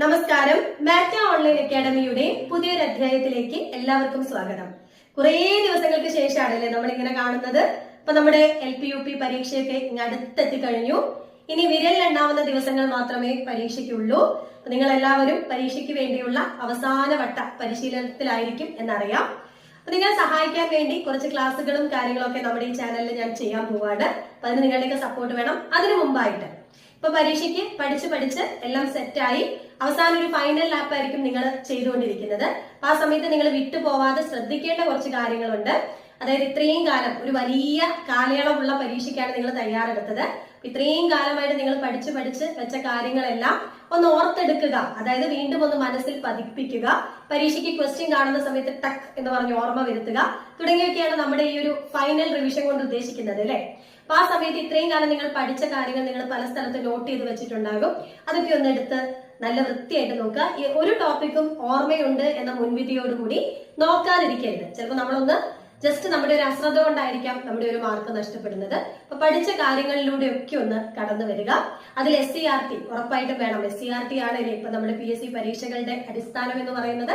നമസ്കാരം. മാറ്റ ഓൺലൈൻ അക്കാഡമിയുടെ പുതിയൊരു അധ്യായത്തിലേക്ക് എല്ലാവർക്കും സ്വാഗതം. കുറേ ദിവസങ്ങൾക്ക് ശേഷമാണല്ലേ നമ്മൾ ഇങ്ങനെ കാണുന്നത്. അപ്പൊ നമ്മുടെ എൽ പി യു പി പരീക്ഷയൊക്കെ ഇങ്ങനെ അടുത്തെത്തി കഴിഞ്ഞു ഇനി വിരലിലുണ്ടാവുന്ന ദിവസങ്ങൾ മാത്രമേ പരീക്ഷയ്ക്കുള്ളൂ. അപ്പൊ നിങ്ങൾ എല്ലാവരും പരീക്ഷയ്ക്ക് വേണ്ടിയുള്ള അവസാന വട്ട പരിശീലനത്തിലായിരിക്കും എന്നറിയാം. അപ്പൊ നിങ്ങളെ സഹായിക്കാൻ വേണ്ടി കുറച്ച് ക്ലാസ്സുകളും കാര്യങ്ങളൊക്കെ നമ്മുടെ ഈ ചാനലിൽ ഞാൻ ചെയ്യാൻ പോവാണ്. അപ്പൊ അതിന് നിങ്ങളുടെയൊക്കെ സപ്പോർട്ട് വേണം. അതിനു മുമ്പായിട്ട് ഇപ്പൊ പരീക്ഷയ്ക്ക് പഠിച്ച് പഠിച്ച് എല്ലാം സെറ്റായി അവസാനം ഒരു ഫൈനൽ ലാപ്പ് ആയിരിക്കും നിങ്ങൾ ചെയ്തുകൊണ്ടിരിക്കുന്നത്. ആ സമയത്ത് നിങ്ങൾ വിട്ടുപോവാതെ ശ്രദ്ധിക്കേണ്ട കുറച്ച് കാര്യങ്ങളുണ്ട്. അതായത് ഇത്രയും കാലം ഒരു വലിയ കാലയളവുള്ള പരീക്ഷയ്ക്കാണ് നിങ്ങൾ തയ്യാറെടുത്തത്. ഇത്രയും കാലമായിട്ട് നിങ്ങൾ പഠിച്ച് പഠിച്ച് വെച്ച കാര്യങ്ങളെല്ലാം ഒന്ന് ഓർത്തെടുക്കുക. അതായത് വീണ്ടും ഒന്ന് മനസ്സിൽ പതിപ്പിക്കുക. പരീക്ഷയ്ക്ക് ക്വസ്റ്റ്യൻ കാണുന്ന സമയത്ത് ടക്ക് എന്ന് പറഞ്ഞ് ഓർമ്മ വരുത്തുക. തുടങ്ങിയൊക്കെയാണ് നമ്മുടെ ഈ ഒരു ഫൈനൽ റിവിഷൻ കൊണ്ട് ഉദ്ദേശിക്കുന്നത് അല്ലേ? അപ്പൊ ആ സമയത്ത് ഇത്രയും കാലം നിങ്ങൾ പഠിച്ച കാര്യങ്ങൾ നിങ്ങൾ പല സ്ഥലത്ത് നോട്ട് ചെയ്ത് വെച്ചിട്ടുണ്ടാകും. അതൊക്കെ ഒന്ന് എടുത്ത് നല്ല വൃത്തിയായിട്ട് നോക്കുക. ഈ ഒരു ടോപ്പിക്കും ഓർമ്മയുണ്ട് എന്ന മുൻവിധിയോടുകൂടി നോക്കാതിരിക്കരുത്. ചിലപ്പോൾ നമ്മളൊന്ന് ജസ്റ്റ് നമ്മുടെ ഒരു അശ്രദ്ധ കൊണ്ടായിരിക്കാം നമ്മുടെ ഒരു മാർക്ക് നഷ്ടപ്പെടുന്നത്. അപ്പൊ പഠിച്ച കാര്യങ്ങളിലൂടെ ഒക്കെ ഒന്ന് കടന്നു വരിക. അതിൽ എസ് സി ആർ ടി ഉറപ്പായിട്ടും വേണം. എസ് സി ആർ ടി ആണ് ഇപ്പൊ നമ്മുടെ പി എസ് സി പരീക്ഷകളുടെ അടിസ്ഥാനം എന്ന് പറയുന്നത്.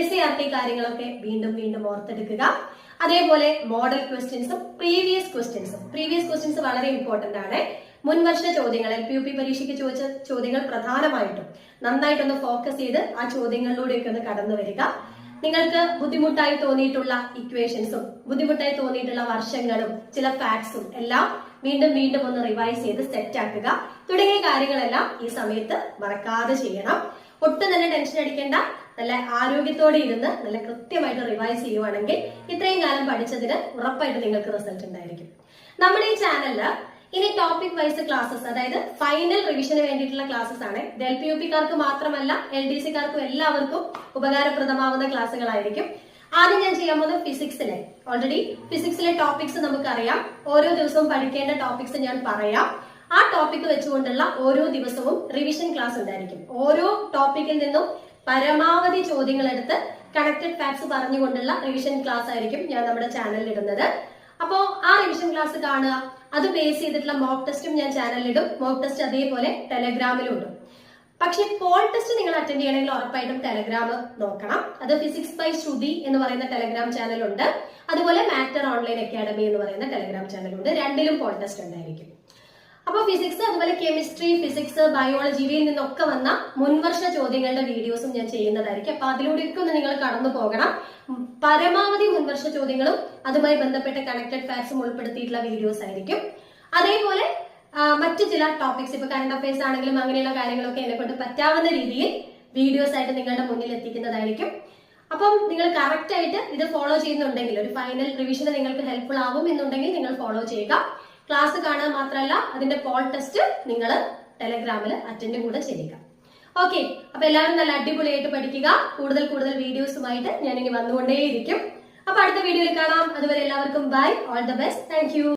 എസ് സി ആർ ടി കാര്യങ്ങളൊക്കെ വീണ്ടും വീണ്ടും ഓർത്തെടുക്കുക. അതേപോലെ മോഡൽ ക്വസ്റ്റ്യൻസും പ്രീവിയസ് ക്വസ്റ്റ്യൻസും പ്രീവിയസ് ക്വസ്റ്റ്യൻസ് വളരെ ഇമ്പോർട്ടന്റ് ആണ്. മുൻവർഷ ചോദ്യങ്ങൾ എൽ പി യു പി പരീക്ഷയ്ക്ക് ചോദിച്ച ചോദ്യങ്ങൾ പ്രധാനമായിട്ടും നന്നായിട്ടൊന്ന് ഫോക്കസ് ചെയ്ത് ആ ചോദ്യങ്ങളിലൂടെയൊക്കെ ഒന്ന് കടന്നു വരിക. നിങ്ങൾക്ക് ബുദ്ധിമുട്ടായി തോന്നിയിട്ടുള്ള ഇക്വേഷൻസും ബുദ്ധിമുട്ടായി തോന്നിയിട്ടുള്ള വർഷങ്ങളും ചില ഫാക്ട്സും എല്ലാം വീണ്ടും വീണ്ടും ഒന്ന് റിവൈസ് ചെയ്ത് സെറ്റ് ആക്കുക. തുടങ്ങിയ കാര്യങ്ങളെല്ലാം ഈ സമയത്ത് മറക്കാതെ ചെയ്യണം. ഒട്ടും തന്നെ ടെൻഷൻ അടിക്കേണ്ട. നല്ല ആരോഗ്യത്തോടെ ഇരുന്ന് നല്ല കൃത്യമായിട്ട് റിവൈസ് ചെയ്യുവാണെങ്കിൽ ഇത്രയും കാലം പഠിച്ചതിന് ഉറപ്പായിട്ട് നിങ്ങൾക്ക് റിസൾട്ട് ഉണ്ടായിരിക്കും. നമ്മുടെ ഈ ചാനലിൽ ഇനി ടോപ്പിക് വൈസ് ക്ലാസ്സസ് അതായത് ഫൈനൽ റിവിഷന് വേണ്ടിയിട്ടുള്ള ക്ലാസ്സസ് ആണ്. എൽ പി യു പിക്കാർക്ക് മാത്രമല്ല എൽ ഡി സിക്കാർക്കും എല്ലാവർക്കും ഉപകാരപ്രദമാവുന്ന ക്ലാസ്സുകളായിരിക്കും. ആദ്യം ഞാൻ ചെയ്യാൻ പോകുന്നത് ഫിസിക്സിലെ ഓൾറെഡി ഫിസിക്സിലെ ടോപ്പിക്സ് നമുക്കറിയാം. ഓരോ ദിവസവും പഠിക്കേണ്ട ടോപ്പിക്സ് ഞാൻ പറയാം. ആ ടോപ്പിക് വെച്ചുകൊണ്ടുള്ള ഓരോ ദിവസവും റിവിഷൻ ക്ലാസ് ഉണ്ടായിരിക്കും. ഓരോ ടോപ്പിക്കിൽ നിന്നും പരമാവധി ചോദ്യങ്ങൾ എടുത്ത് കണക്റ്റഡ് ഫാക്ട്സ് പറഞ്ഞുകൊണ്ടുള്ള റിവിഷൻ ക്ലാസ് ആയിരിക്കും ഞാൻ നമ്മുടെ ചാനലിൽ ഇടുന്നത്. അപ്പോ ആ റിവിഷൻ ക്ലാസ് കാണുക. അത് ബേസ് ചെയ്തിട്ടുള്ള മോക്ക് ടെസ്റ്റും ഞാൻ ചാനലിലിടും മോക്ക് ടെസ്റ്റ് അതേപോലെ ടെലഗ്രാമിലും ഇടും. പക്ഷെ പോൾ ടെസ്റ്റ് നിങ്ങൾ അറ്റൻഡ് ചെയ്യണമെങ്കിൽ ഉറപ്പായിട്ടും ടെലഗ്രാം നോക്കണം. അത് ഫിസിക്സ് ബൈ ശ്രുതി എന്ന് പറയുന്ന ടെലഗ്രാം ചാനലുണ്ട് അതുപോലെ മാറ്റർ ഓൺലൈൻ അക്കാഡമി എന്ന് പറയുന്ന ടെലഗ്രാം ചാനലുണ്ട് രണ്ടിലും പോൾ ടെസ്റ്റ് ഉണ്ടായിരിക്കും. അപ്പൊ ഫിസിക്സ് അതുപോലെ കെമിസ്ട്രി ഫിസിക്സ് ബയോളജി ഇവയിൽ നിന്നൊക്കെ വന്ന മുൻവർഷ ചോദ്യങ്ങളുടെ വീഡിയോസും ഞാൻ ചെയ്യുന്നതായിരിക്കും. അപ്പൊ അതിലൂടെയൊക്കെ ഒന്ന് നിങ്ങൾ കടന്നു പോകണം. പരമാവധി മുൻവർഷ ചോദ്യങ്ങളും അതുമായി ബന്ധപ്പെട്ട കണക്റ്റഡ് ഫാക്ട്സും ഉൾപ്പെടുത്തിയിട്ടുള്ള വീഡിയോസ് ആയിരിക്കും. അതേപോലെ മറ്റു ചില ടോപ്പിക്സ് ഇപ്പൊ കറണ്ട് അഫയേഴ്സ് ആണെങ്കിലും അങ്ങനെയുള്ള കാര്യങ്ങളൊക്കെ എന്നെ കൊണ്ട് പറ്റാവുന്ന രീതിയിൽ വീഡിയോസ് ആയിട്ട് നിങ്ങളുടെ മുന്നിൽ എത്തിക്കുന്നതായിരിക്കും. അപ്പം നിങ്ങൾ കറക്റ്റ് ആയിട്ട് ഇത് ഫോളോ ചെയ്യുന്നുണ്ടെങ്കിൽ ഒരു ഫൈനൽ റിവിഷന് നിങ്ങൾക്ക് ഹെൽപ്ഫുൾ ആവും എന്നുണ്ടെങ്കിൽ നിങ്ങൾ ഫോളോ ചെയ്യുക. ക്ലാസ് കാണുക മാത്രമല്ല അതിന്റെ പോൾ ടെസ്റ്റ് നിങ്ങൾ ടെലഗ്രാമിൽ അറ്റൻഡ് കൂടെ ചെയ്യുക. ഓക്കെ അപ്പൊ എല്ലാവരും നല്ല അടിപൊളിയായിട്ട് പഠിക്കുക. കൂടുതൽ കൂടുതൽ വീഡിയോസുമായിട്ട് ഞാനിനി വന്നുകൊണ്ടേയിരിക്കും. അപ്പൊ അടുത്ത വീഡിയോയിൽ കാണാം. അതുവരെ എല്ലാവർക്കും bye all the best thank